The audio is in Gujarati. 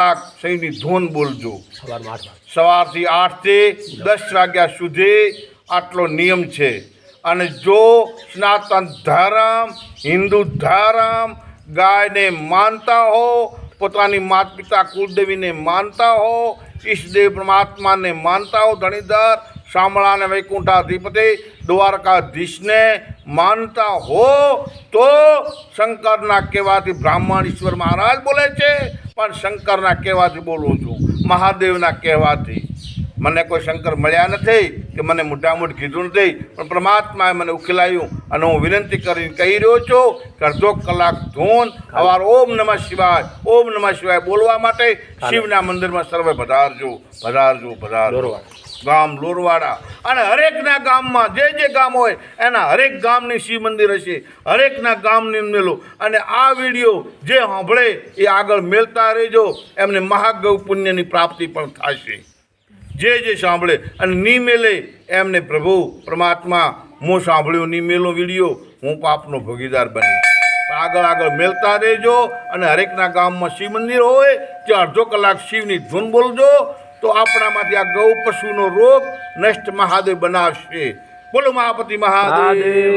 સહીની ધૂન બોલજો. સવારથી આઠથી દસ વાગ્યા સુધી આટલો નિયમ છે. અને જો સનાતન ધર્મ હિન્દુ ધર્મ ગાયને માનતા હો પોતાની માતા પિતા કુલદેવીને માનતા હો ઈષ્ટદેવ પરમાત્માને માનતા હો ધણીધર શામળાને વૈકુંઠાધિપતિ દ્વારકાધીશને માનતા હો તો શંકરના કહેવાથી બ્રાહ્મણ ઈશ્વર મહારાજ બોલે છે પણ શંકરના કહેવાથી બોલું છું. મહાદેવના કહેવાથી. મને કોઈ શંકર મળ્યા નથી કે મને મોટામોટ કીધું નથી પણ પરમાત્માએ મને ઉકેલાયું અને હું વિનંતી કરીને કહી રહ્યો છું કે અડધો કલાક ધૂન અવાર ઓમ નમઃ શિવાય ઓમ નમઃ શિવાય બોલવા માટે શિવના મંદિરમાં સર્વે પધારજો પધારજો. પધારજો. ગામ લોરવાડા. અને હરેકના ગામમાં જે જે ગામ હોય, એના હરેક ગામની શિવ મંદિર હશે. હરેકના ગામની મેલો. અને આ વીડિયો જે સાંભળે, એ આગળ મેળતા રહેજો. એમને મહાગૌ પુણ્યની પ્રાપ્તિ પણ થશે. જે જે સાંભળે અને ની મેલે, એમને પ્રભુ પરમાત્મા, હું સાંભળ્યો ની મેલો વીડિયો, હું પાપનો ભોગીદાર બની. આગળ આગળ મેળતા રહેજો. અને હરેકના ગામમાં શિવ મંદિર હોય, ત્યાં અડધો કલાક શિવની ધૂન બોલજો. તો આપણામાંથી આ ગૌ પશુનો રોગ નષ્ટ મહાદેવ બનાવશે. બોલો મહાપતિ મહાદેવ.